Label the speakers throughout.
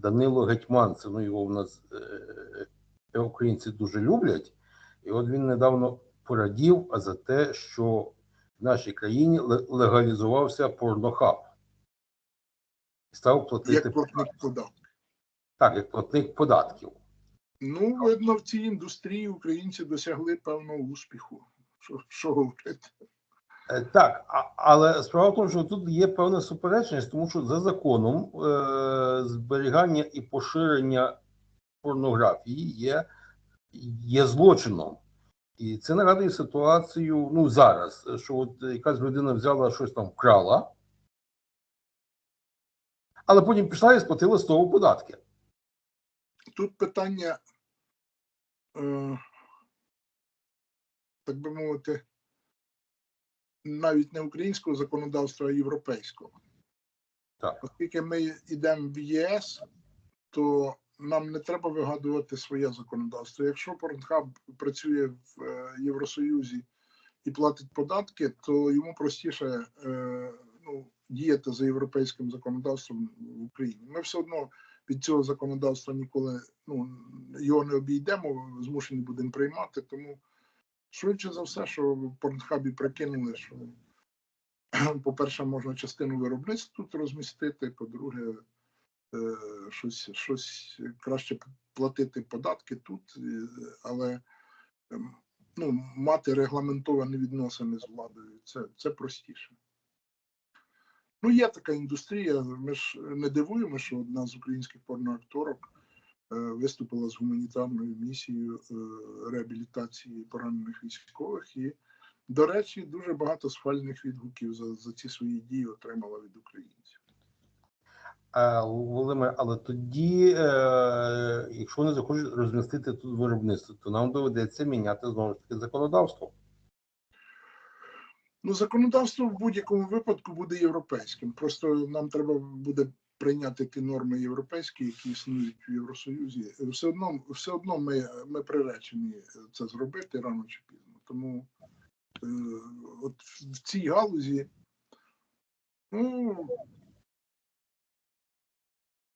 Speaker 1: Данило Гетьманцев, ну його в нас е, українці дуже люблять. І от він недавно порадів за те, що в нашій країні легалізувався порнохаб. І став платити
Speaker 2: як платник податків.
Speaker 1: так, як платник податків.
Speaker 2: Ну, видно, в цій індустрії українці досягли певного успіху. Що, що говорити?
Speaker 1: Е, Так, але справа в тому, що тут є певна суперечність, тому що за законом е, зберігання і поширення порнографії є, є злочином. І це нагадує ситуацію ну зараз, що от якась людина взяла щось там вкрала, але потім пішла і сплатила з того податки.
Speaker 2: Тут питання, е, так би мовити, навіть не українського законодавства, а європейського.
Speaker 1: Так.
Speaker 2: Оскільки ми йдемо в ЄС, то нам не треба вигадувати своє законодавство. Якщо Порнхаб працює в е, Євросоюзі і платить податки, то йому простіше е, ну, діяти за європейським законодавством в Україні. Ми все одно від цього законодавства ніколи ну, його не обійдемо, змушені будемо приймати. Тому швидше за все, що в Порнхабі прикинули, що, по-перше, можна частину виробництва тут розмістити, по-друге, е, щось, щось краще платити податки тут, е, але ем, ну, мати регламентовані відносини з владою це, це простіше. Ну, є така індустрія. Ми ж не дивуємо, що одна з українських порноакторок виступила з гуманітарною місією е, реабілітації поранених військових. І, до речі, дуже багато схвальних відгуків за, за ці свої дії отримала від українців.
Speaker 1: А, Володимир, але тоді, е, якщо вони захочуть розмістити тут виробництво, то нам доведеться міняти знову ж таки законодавство.
Speaker 2: Ну, законодавство в будь-якому випадку буде європейським. Просто нам треба буде прийняти ті норми європейські, які існують в Євросоюзі. Все одно, все одно ми, ми приречені це зробити рано чи пізно. Тому е, от в цій галузі, ну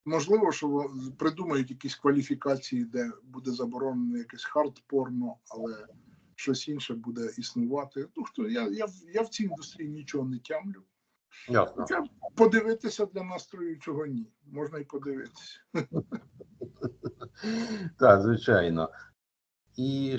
Speaker 2: можливо, що придумають якісь кваліфікації, де буде заборонено якесь хард-порно, але щось інше буде існувати. Ну хто я, я, я в цій індустрії нічого не тямлю.
Speaker 1: Ясно.
Speaker 2: Хоча подивитися для настрою чого ні. Можна і подивитися.
Speaker 1: Так, звичайно. І